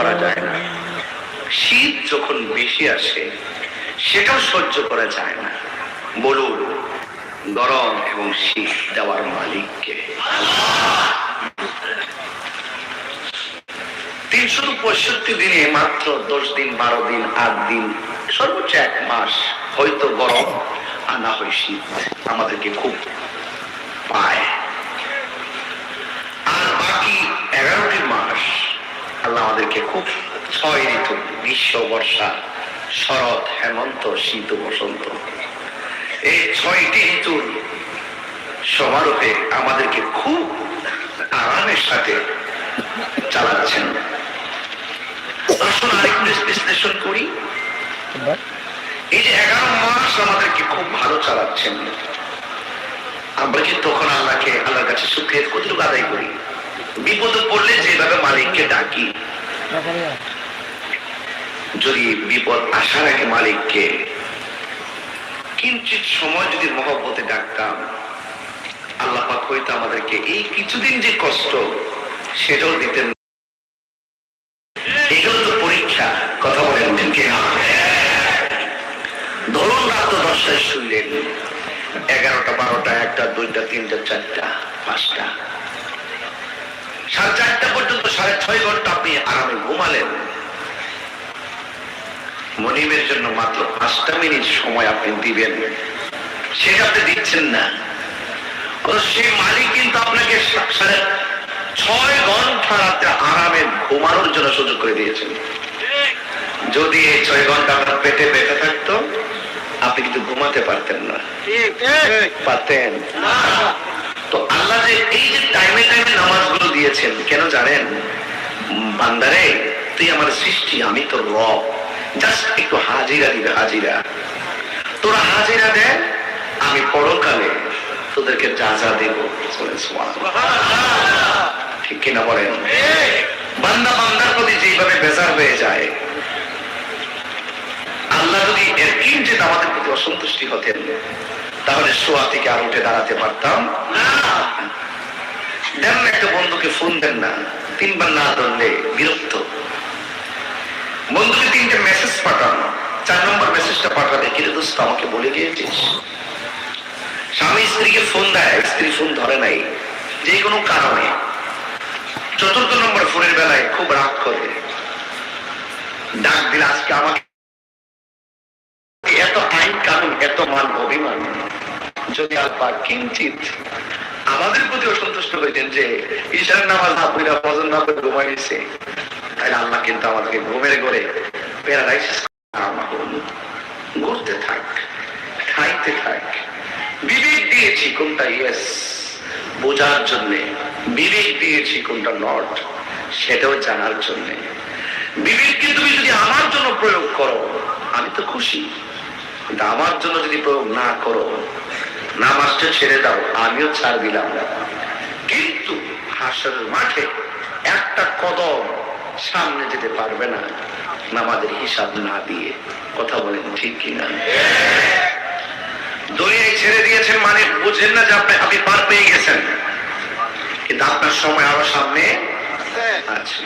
করা যায় না। শীত যখন বেশি আসে, সেটাও সহ্য করা যায় না। বলুন গরম এবং শীত দেওয়ার মালিককে। তিনশো পঁয়ষট্টি দিনে মাত্র দশ দিন, বারো দিন, আট দিন, সর্বোচ্চ এক মাস হয়তো গরম, আর না হয় শীত। আমাদেরকে খুব পায় আর বাকি এগারোটি মাস আল্লাহ আমাদেরকে খুব ছয় ঋতু গ্রীষ্ম বর্ষা শরৎ হেমন্ত শীত বসন্ত। এই ছয়টি ঋতুর সমারোহে আমাদেরকে খুব আরামের সাথে চালাচ্ছেন। আসুন আরেকটু বিশ্লেষণ করি। এই যে এগারো মাস আমাদেরকে খুব ভালো চালাচ্ছেন। আমরা কি তখন আল্লাহকে আল্লাহর কাছে সুক্রিয়া কতটুকু আদায় করি? বিপদে পড়লে যেভাবে মালিককে ডাকি যদি বিপদ আসার আগে মালিককে কিঞ্চিত সময় যদি মহব্বতে ডাকতাম আল্লাহ পাক হয়তো আমাদেরকে এই কিছুদিন যে কষ্ট সেটাও দিতেন এগুলো তো পরীক্ষা কথা বলেন ঠিক ধরুন রাত দশটায় শুনলেন এগারোটা বারোটা একটা দুইটা তিনটা চারটা পাঁচটা। সাড়ে চারটা পর্যন্ত সাড়ে ছয় ঘণ্টা আপনি আরামে ঘুমালেন। মনিবের জন্য মাত্র পাঁচটা মিনিট সময় আপনি দিবেন। সেটা আপনি দিচ্ছেন না। সেই মালিক কিন্তু আপনাকে সাড়ে ছয় ঘণ্টা রাত্রে আরামে ঘুমানোর জন্য সুযোগ করে দিয়েছেন। যদি এই ছয় ঘণ্টা আপনার পেটে বেঁচে থাকতো আপনি কিন্তু ঘুমাতে পারতেন না। পারতেন। তো আল্লাহ যে এই যে টাইমে টাইমে নামাজগুলো দিয়েছেন, কেন জানেন? বান্দারে, তুই আমার সৃষ্টি, আমি তো রব। জাস্ট একটু হাজিরা দিবে, হাজিরা। তোরা হাজিরা দেন, আমি পরকালে তোদেরকে যা যা দেব। ঠিক কিনা বলেন? বান্দা বান্দার প্রতি বেজার হয়ে যায়, আল্লাহ যদি এর কিঞ্চিত আমাদের প্রতি অসন্তুষ্টি হতেন তাহলে শোয়া থেকে আর উঠে দাঁড়াতে পারতাম দেন না। একটা বন্ধুকে ফোন দেন না, তিনবার না ধরলে বিরক্ত। বন্ধুকে তিনটে মেসেজ পাঠান, চার নম্বর মেসেজটা পাঠাবে কিন্তু দোস্ত, আমাকে বলে গিয়েছিস? স্বামী স্ত্রীকে ফোন দেয়, স্ত্রী ফোন ধরে নাই, যে কোনো কারণে। চতুর্থ নম্বর ফোনের বেলায় খুব রাগ করে। ডাক দিলে, আজকে আমাকে এত আইন কানুন, এত মান অভিমান। যদি আল্লাহ কিঞ্চিত আমাদের প্রতি অসন্তুষ্ট হইতেন যে ঈশানের নামাজ না পড়া ভজন না করে ঘুমাই দিছে তাহলে আল্লাহ কিন্তু আমাদেরকে ঘুমের করে প্যারাডাইস ঘুরতে থাক, খাইতে থাক, বিবেক দিয়েছি কোনটা ইয়েস বোঝার জন্য, বিবেক দিয়েছি কোনটা নট সেটাও জানার জন্য। বিবেককে তুমি যদি আমার জন্য প্রয়োগ করো, আমি তো খুশি। কিন্তু আমার জন্য যদি প্রয়োগ না করো নামাজটা ছেড়ে দাও, আমিও ছাড় দিলাম। না কিন্তু হাসরের মাঠে একটা কদম সামনে যেতে পারবে না, নামাজের হিসাব না দিয়ে। কথা বলেন ঠিক কিনা? দুনিয়ায় ছেড়ে দিয়েছেন মানে বুঝেন না যে আপনি আপনি পার পেয়ে গেছেন। কিন্তু আপনার সময় আরও সামনে আছে।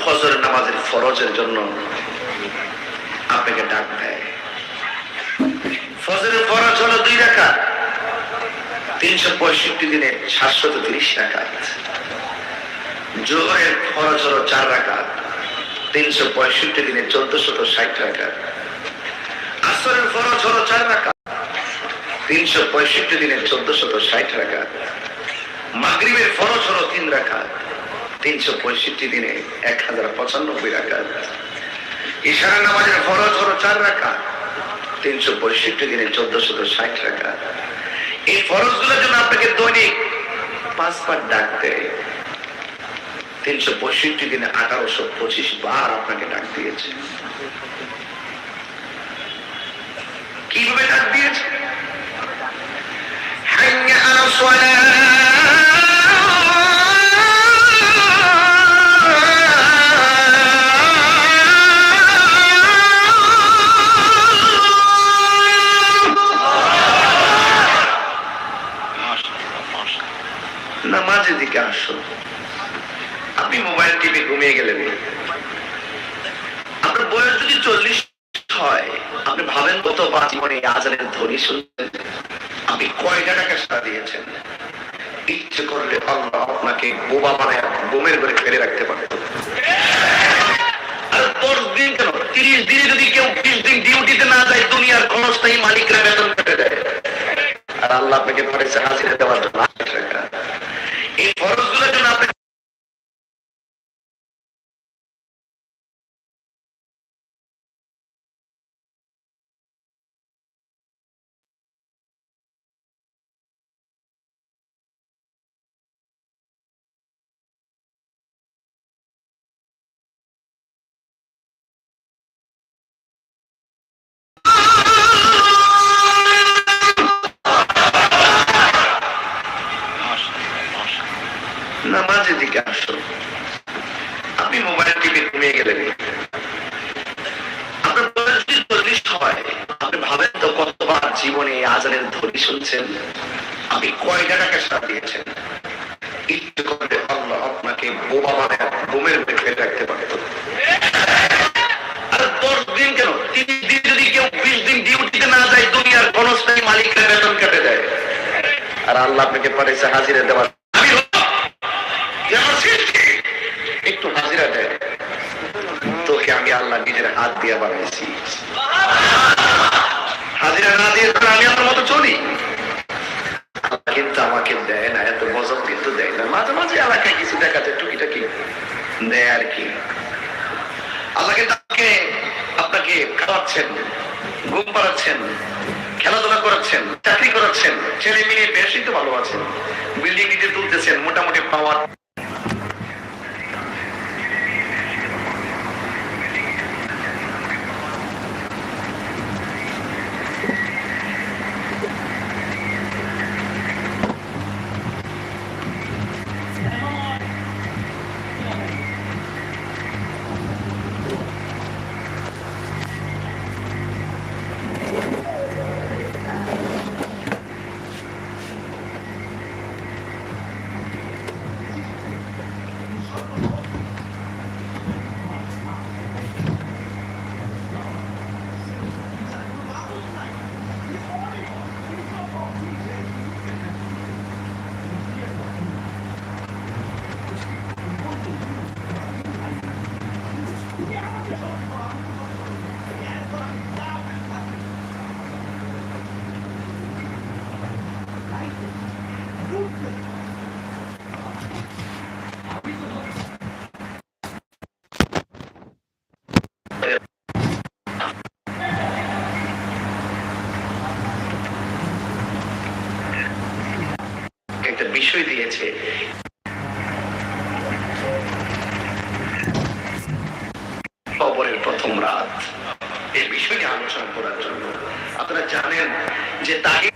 ফজরের নামাজের ফরজের জন্য আপনাকে ডাক দেয় ফজরের ফরজ হলো দুই রাখা তিনশো পঁয়ষট্টি দিনে সাতশত তিরিশ রাখাত জোহরের ফরজ হলো চার রাখাত তিনশো পঁয়ষট্টি দিনে চোদ্দশত ষাট রাখাত আসরের ফরজ হলো চার রাখাত তিনশো পঁয়ষট্টি দিনে চোদ্দশত ষাট রাখাত মাগরিবের ফরজ হলো তিন রাখাত তিনশো পঁয়ষট্টি দিনে এক হাজার পঁচানব্বই রাখাত ইশারা নামাজের ফরজ হলো চার রাখাত তিনশো পঁয়ষট্টি দিনে চোদ্দশত ষাট টাকা। এই ফরজগুলোর জন্য আপনাকে দৈনিক পাঁচবার ডাক দেয়। তিনশো পঁয়ষট্টি দিনে আঠারোশো পঁচিশ বার আপনাকে ডাক দিয়েছে। কীভাবে ডাক দিয়েছে? আসো আপনি মোবাইল টিপে ঘুমিয়ে গেলেন। আপনার বয়স যদি চল্লিশ হয়, আপনি ভাবেন কত জীবনে আজানের ধ্বনি শুনছেন আপনি কয়টা টাকা সারা দিয়েছেন? ইচ্ছে করলে আল্লাহ আপনাকে বোবা মানে বোমের করে ফেলে রাখতে পারে। আর দশ দিন কেন? তিরিশ দিনে যদি কেউ বিশ দিন ডিউটিতে না যায়, দুনিয়ার ক্ষণস্থায়ী মালিকরা বেতন কেটে দেয়। আর আল্লাহ আপনাকে পাঠাইছে হাজিরা দেওয়ার জন্য এই খরচগুলোর শুনছেন? আপনি কয়টা টাকা সার দিয়েছেন? একটু করে আল্লাহ আপনাকে বোবা মানে বোমের ফেলে রাখতে পারে আর দশ দিন কেন? তিরিশ দিন যদি কেউ বিশ দিন ডিউটিতে না যায়, দুনিয়ার ক্ষণস্থায়ী মালিকরা বেতন কেটে দেয়। আর আল্লাহ আপনাকে পাঠাইছে হাজিরা দেওয়ার। একটু হাজিরা দেয় তোকে আমি আল্লাহ নিজের হাত দিয়ে বানাইছি। হাজিরা না দিয়ে আমি আমার মতো চলি। কিন্তু আমাকে দেয় না, এত গজব কিন্তু দেয় না। মাঝে মাঝে এলাকায় কিছু দেখাতে টুকিটাকি দেয় আর কি। আল্লাহ কিন্তু আপনাকে আপনাকে খাওয়াচ্ছেন, ঘুম পাড়াচ্ছেন, খেলাধুলা করাচ্ছেন, চাকরি করাচ্ছেন, ছেলে মেয়ে বেশি তো ভালো আছেন বিল্ডিং নিজে তুলতেছেন, মোটামুটি পাওয়ার যে তাকে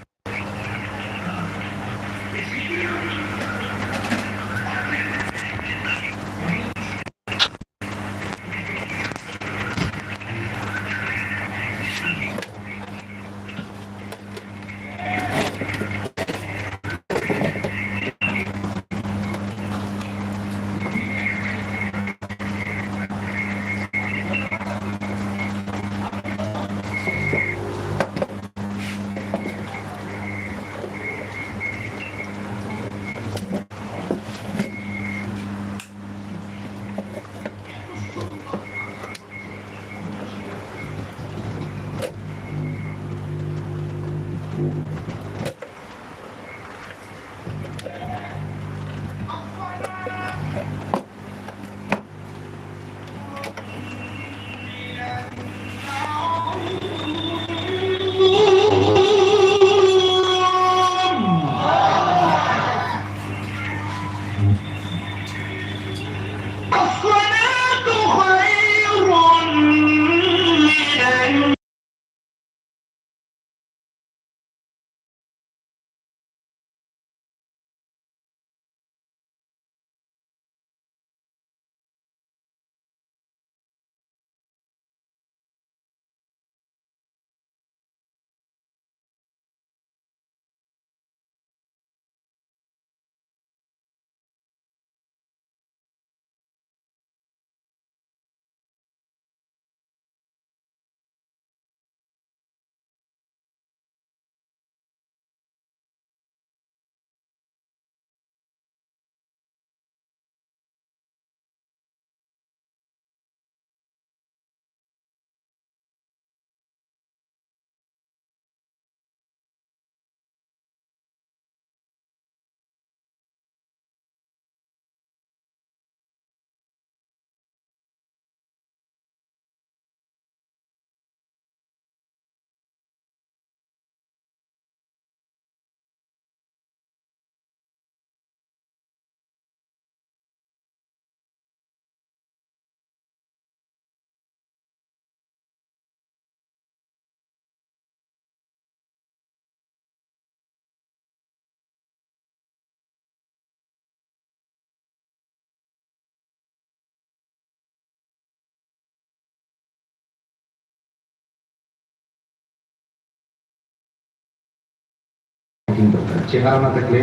করতে হয় চেহারা না থাকলে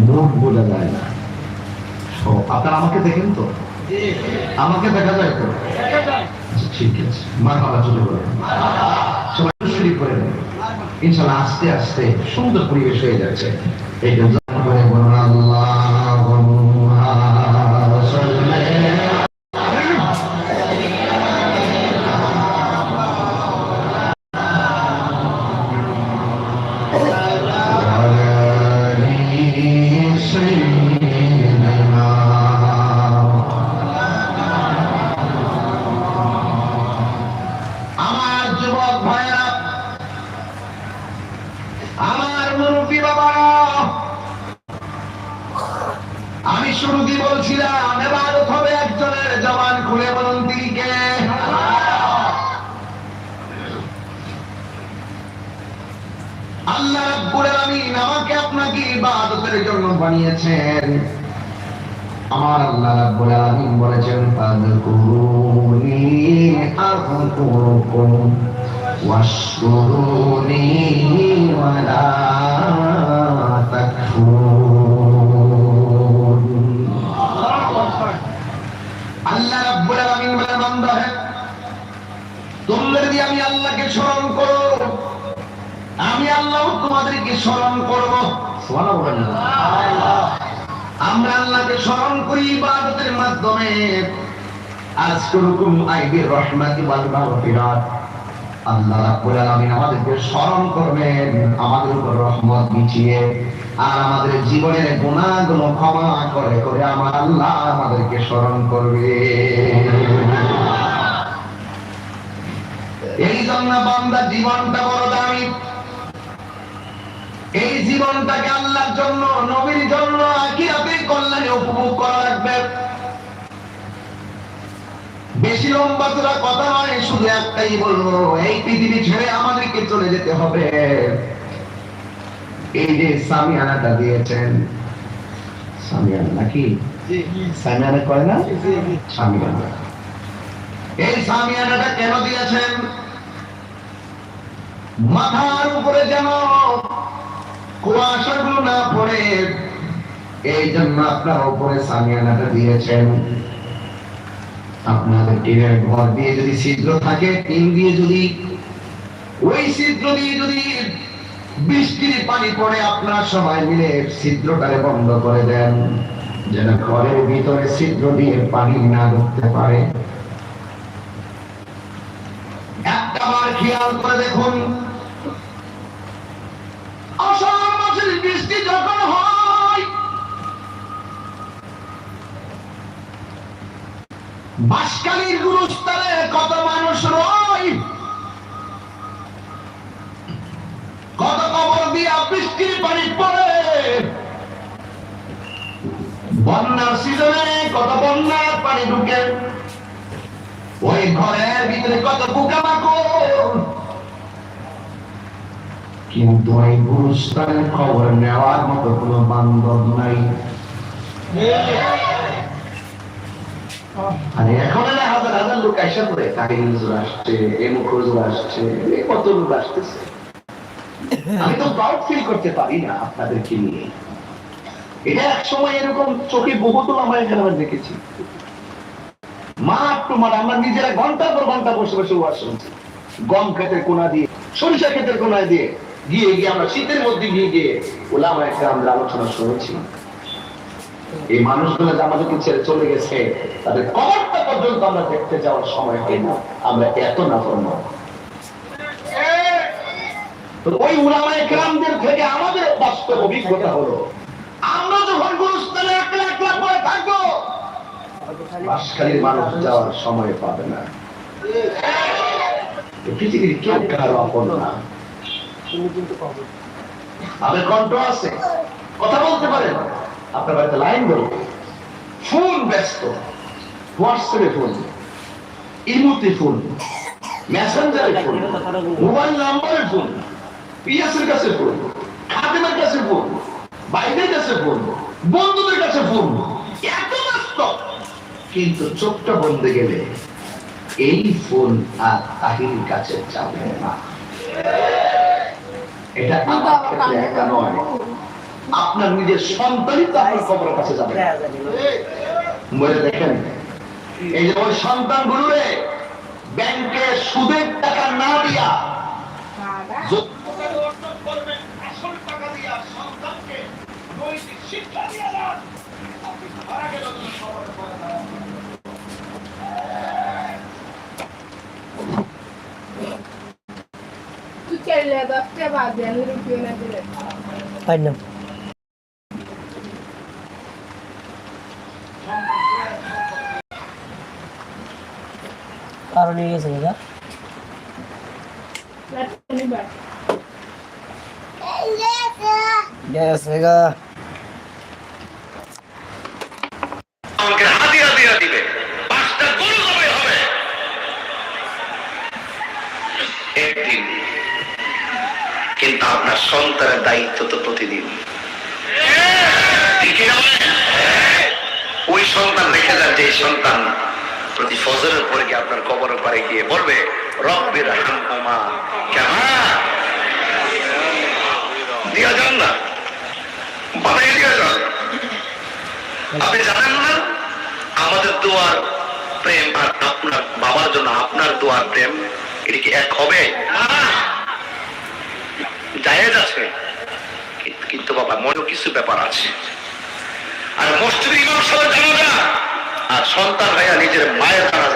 মুখ বোঝা যায় না। আপনারা আমাকে দেখেন তো? আমাকে দেখা যায় তো? ঠিক আছে মার বাবা চলে করে সবাই শুরু করে ইনশাল্লাহ আস্তে আস্তে সুন্দর পরিবেশ হয়ে যাচ্ছে। এই জন্য আযকুরুকুম ওয়াশকুরুনি ওয়ালা তাকফুরুন আল্লাহ রাব্বুল আলামিন বলে বান্দা হে তোমরা যদি আমি আল্লাহকে স্মরণ করো আমি আল্লাহ তোমাদেরকে স্মরণ করব। সুবহানাল্লাহ। আমরা আল্লাহকে স্মরণ করি ইবাদতের মাধ্যমে। আজকুরুকুম আইবির রহমাতি ওয়াল মাগফিরাত। আল্লাহ রাব্বুল আলামিন আমাদেরকে স্মরণ করবেন, আমাদের উপর রহমত বিছিয়ে আর আমাদের জীবনের গুনাহগুলো ক্ষমা করে করে আমার আল্লাহ আমাদেরকে স্মরণ করবে। এই জন্য বান্দা জীবনটা বড় দামি। এই জীবনটাকে আল্লাহর জন্য, নবীর জন্য আখিরাতে কল্যাণে উপভোগ করা লাগবে। বেশি লম্বা চূড়া কথা নয় শুধু একটাই বলব এই পৃথিবী ছেড়ে আমাদেরকে চলে যেতে হবে। এই যে সামিয়ানাটা দিয়েছেন সামিয়ানা নাকি? সামিয়ানা করে না? সামিয়ানা। এই সামিয়ানাটা কেন দিয়েছেন? মাথার উপরে যেন কুয়াশাগুলো না পড়ে এই জন্য আপনার উপরে সামিয়ানাটা দিয়েছেন। আপনাদের টিনের ঘর দিয়ে যদি ছিদ্র থাকে টিন দিয়ে যদি, ওই ছিদ্র দিয়ে যদি বৃষ্টির পানি পড়ে, আপনারা সবাই মিলে ছিদ্রটারে বন্ধ করে দেন। যেন ঘরের ভিতরে ছিদ্র দিয়ে পানি না ঢুকতে পারে। একটা বার খেয়াল করে দেখুন বাসকালীর গুরুস্থানে কত মানুষ রয় কত কবর দিয়া বৃষ্টির পানি পড়ে? বন্যার সিজনে কত বন্যার পানি ঢুকে? ওই ঘরের ভিতরে কত পোকামাকড়? কিন্তু ওই গুরুস্থানের খবর নেওয়ার মতো কোনো বান্ধব নাই। আমরা নিজেরা ঘণ্টার পর ঘণ্টা বসে বসে শুনছি। গম ক্ষেতের কোনা দিয়ে, সরিষা ক্ষেতের কোনায় দিয়ে, গিয়ে গিয়ে আমরা শীতের মধ্যে গিয়ে গিয়ে ওলামা একটা আমরা আলোচনা শুনেছি। এই মানুষগুলো যে আমাদেরকে ছেড়ে চলে গেছে তাদের কবরটা পর্যন্ত আমরা দেখতে যাওয়ার সময় হয় না। আমরা এত ওই উলামায়ে কেরামদের থেকে আমাদের বাস্তব অভিজ্ঞতা হলো আমরা যখন গুরুস্থানে একলা একলা পড়ে থাকব বাসখালীর মানুষ যাওয়ার সময় পাবে না। পৃথিবীর কেউ কারও আপন না। কণ্ঠ আছে। কথা বলতে পারেন? আপনার বাড়িতে লাইন বলবে ফোন ব্যস্ত। হোয়াটসঅ্যাপে ফোন। ইমুতে ফোন। মেসেঞ্জারে ফোন। মোবাইল নাম্বারে ফোন। পিএসের কাছে ফোন। খাদেমের কাছে ফোন। বাইরের কাছে ফোন। বন্ধুদের কাছে ফোন। এত ব্যস্ত। কিন্তু চোখটা বলতে গেলে এই ফোন আর তাহির কাছে যাবে না। এটা আমার ক্ষেত্রে একা নয়। আপনার নিজের সন্তানই তো আপনার খবরের কাছে যাবে। বলে দেখেন এই যে ওই সন্তান গুলোরে ব্যাংকে সুদের টাকা না দিয়া যোগ্যতা অর্জন করবেন আসল টাকা দিয়া সন্তানকে নৈতিক শিক্ষা দিয়ে দেন আপনি মারা গেলেও তো সবার করে দেওয়া হবে। Tu quer ler da privada, ele não viu na direita. পাইলাম কারণ নিয়ে গেছে দাদা Vai embaixo. গেছে গা আমাকে হাতিয়া দিয়া দিবে। পাঁচটা গরু জবাই হবে। একদিন। কিন্তু আপনার সন্তানের দায়িত্ব তো প্রতিদিন? ওই সন্তান রেখে যান যে সন্তান প্রতি ফজরের পরে গিয়ে আপনার কবরের পারে গিয়ে বলবে রব্বির হামহুমা কেমন? দিয়া যান না। বানাই দিয়া যান। আপনি জানেন না, আমাদের দোয়ার প্রেম আর আপনার বাবার জন্য আপনার দোয়ার প্রেম, এটা কি এক হবে? জায়েজ আছে, কিন্তু- বাবা, মনেও কিছু ব্যাপার আছে। আর মসজিদ ইমাম সাহেব জানাজা আর সন্তান ভাইয়া নিজের মায়ের জানাজা